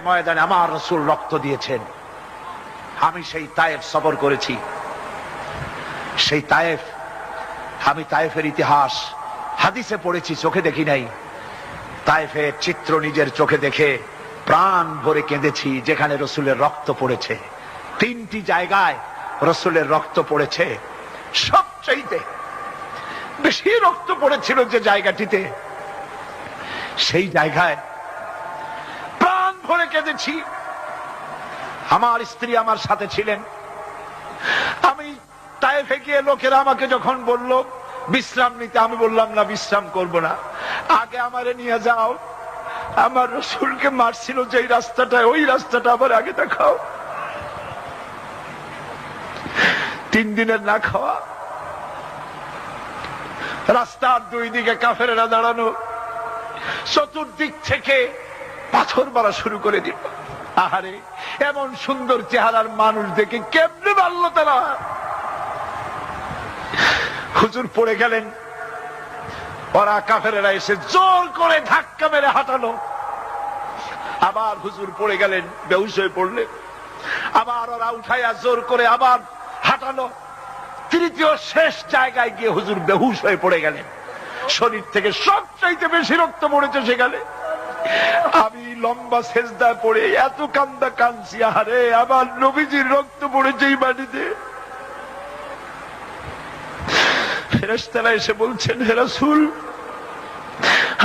ময়দানে আমার রসুল রক্ত দিয়েছেন, আমি সেই তায়েফ সবর করেছি। সেই তায়েফ, আমি তায়েফের ইতিহাস, হাদিসে পড়েছি, চোখে দেখি নাই। তায়েফের চিত্র নিজের চোখে দেখে প্রাণ ভরে কেঁদেছি, যেখানে রসুলের রক্ত পড়েছে। তিনটি জায়গায় রসুলের রক্ত পড়েছে। সবচাইতে বেশি রক্ত পড়েছিল যে জায়গাটিতে, সেই জায়গায় ভরে কেঁদেছি। আমার স্ত্রী আমার সাথে ছিলেন। আমি তাইফে গিয়ে লোকেরা আমাকে যখন বলল, বিশ্রাম নিতে, আমি বললাম, না, বিশ্রাম করব না। আগে আমারে নিয়ে যাও। আমার রসুলকে মারছিল যে রাস্তাটা ওই রাস্তাটা আবার আগে দেখাও। তিন দিনের না খাওয়া। রাস্তার দুই দিকে কাফেরেরা দাঁড়ানো। চতুর্দিক থেকে পাথর মারা শুরু করে দিল। আহারে, এমন সুন্দর চেহারার মানুষ দেখে কেমনে মারল তারা? হুজুর পড়ে গেলেন। ওরা কাফেরেরা এসে জোর করে ধাক্কা মেরে হাঁটালো। আবার হুজুর পড়ে গেলেন, বেহুশ হয়ে পড়লেন। আবার ওরা উঠাইয়া জোর করে আবার হাঁটালো। তৃতীয় শেষ জায়গায় গিয়ে হুজুর বেহুশ হয়ে পড়ে গেলেন। শরীর থেকে সবচাইতে বেশি রক্ত পড়েছে সেখানে। আমি লম্বা সেজদায় পড়ে এত কান্দা কাঁদছি আরে আমার নবীজির রক্ত পড়েছে এই মাটিতে ফেরেশতারা এসে বলছেন হেরাসুল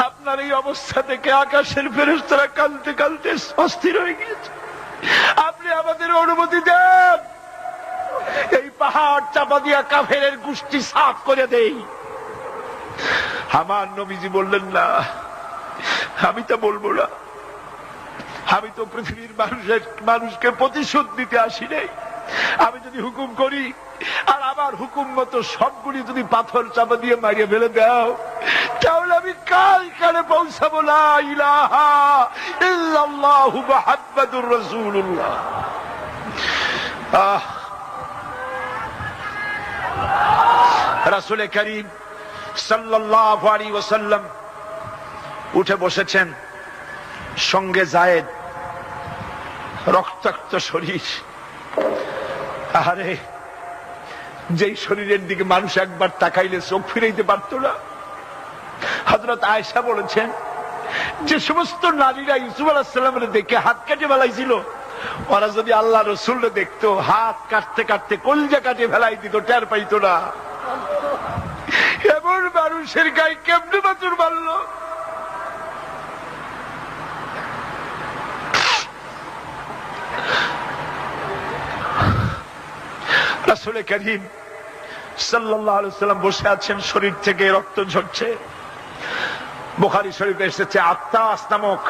আপনার এই অবস্থা থেকে আকাশের ফেরেশতারা কালতে কালতে অস্থির হয়ে গিয়েছে। আপনি আমাদের অনুমতি দেন। এই পাহাড় চাপা দিয়া কাফের গোষ্ঠী সাফ করে দেই। আমার নবীজি বললেন, না আমি তা বলব না। আমি তো পৃথিবীর মানুষের মানুষকে প্রতিশোধ দিতে আসি নাই। আমি যদি হুকুম করি, আর আমার হুকুম মতো সবগুলি যদি পাথর চাপা দিয়ে মারিয়ে ফেলে দাও, তাহলে আমি কাল কালে পৌঁছাবো না ইলাহা করিম সাল্লাল্লাহু আলাইহি ওয়াসাল্লাম উঠে বসেছেন। সঙ্গে জায়েদ। রক্তাক্ত শরীর। আরে যেই শরীরের দিকে মানুষ একবার তাকাইলে চোখ ফিরাইতে পারত না। হজরত আয়সা বলেছেন, যে সমস্ত নারীরা ইউসুফ আলাহিসাল্লামের দেখে হাত কেটে ফেলাইছিল, ওরা যদি আল্লাহ রসুল দেখতো, হাত কাটতে কাটতে কলজা কাটে ফেলাই দিত, টের পাইতো না। এমন মানুষের গায়ে কেমনে বাতুর মারলো? রাসুল করিম সাল্লাম বসে আছেন, শরীর থেকে রক্ত ঝরছে। বোখারি শরীফে এসেছে আত্মাস নামক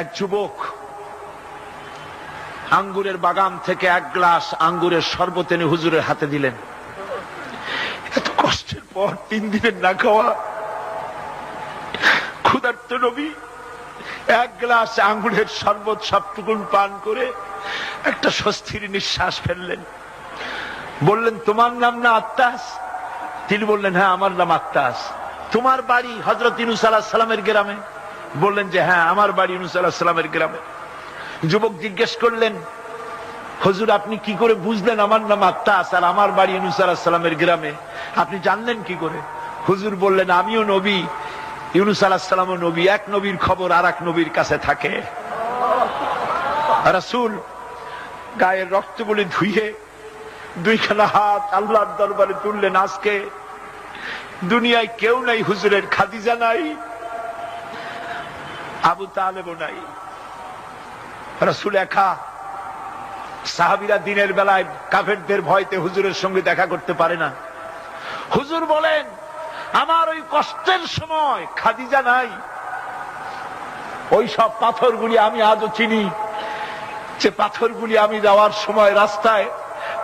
এক যুবক আঙ্গুরের বাগান থেকে এক গ্লাস আঙ্গুরের শরবত এনে হুজুরের হাতে দিলেন। এত কষ্টের পর তিন দিনের না খাওয়া। ক্ষুধার্ত নবী, এক গ্লাস আঙ্গুরের শরবত সবটুকুন পান করে একটা স্বস্তির নিঃশ্বাস ফেললেন। বললেন তোমার নাম না আত্মাস তিনি বললেন হ্যাঁ আমার নাম আত্মাস তোমার বাড়ি হজরত ইনুস আলাহ সালামের গ্রামে? বললেন যে হ্যাঁ আমার বাড়ি ইনুস আলাহ সালামের গ্রামে। যুবক জিজ্ঞেস করলেন হজুর আপনি কি করে বুঝলেন আমার নাম আত্মাস আর আমার বাড়ি ইনুস আলাহ সালামের গ্রামে? আপনি জানলেন কি করে? হুজুর বললেন আমিও নবী ইউনুস আলাহ সালামও নবী এক নবীর খবর আর এক নবীর কাছে থাকে। রাসুল গায়ের রক্তগুলি ধুইয়ে দুইখানা হাত আল্লাহর দরবারে তুললেন আজকে। দুনিয়ায় কেউ নাই, হুজুরের খাদিজা নাই, আবু তালেবও নাই। রসুল একা। সাহাবিরা দিনের বেলায় কাফেরদের ভয়তে হুজুরের সঙ্গে দেখা করতে পারে না। হুজুর বলেন, আমার ওই কষ্টের সময় খাদিজা নাই। ওই সব পাথরগুলি আমি আজও চিনি। যে পাথরগুলি আমি যাওয়ার সময় রাস্তায়,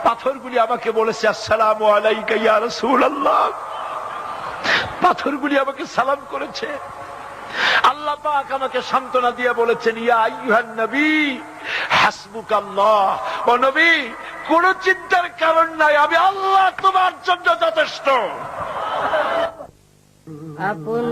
পাথরগুলি আমাকে বলেছে, আসসালাম আলাইকা পাথরগুলি আমাকে সালাম করেছে। আল্লাহ আমাকে সান্ত্বনা দিয়ে বলেছেন নবী, কোন চিন্তার কারণ নাই, আমি আল্লাহ তোমার জন্য যথেষ্ট। আপন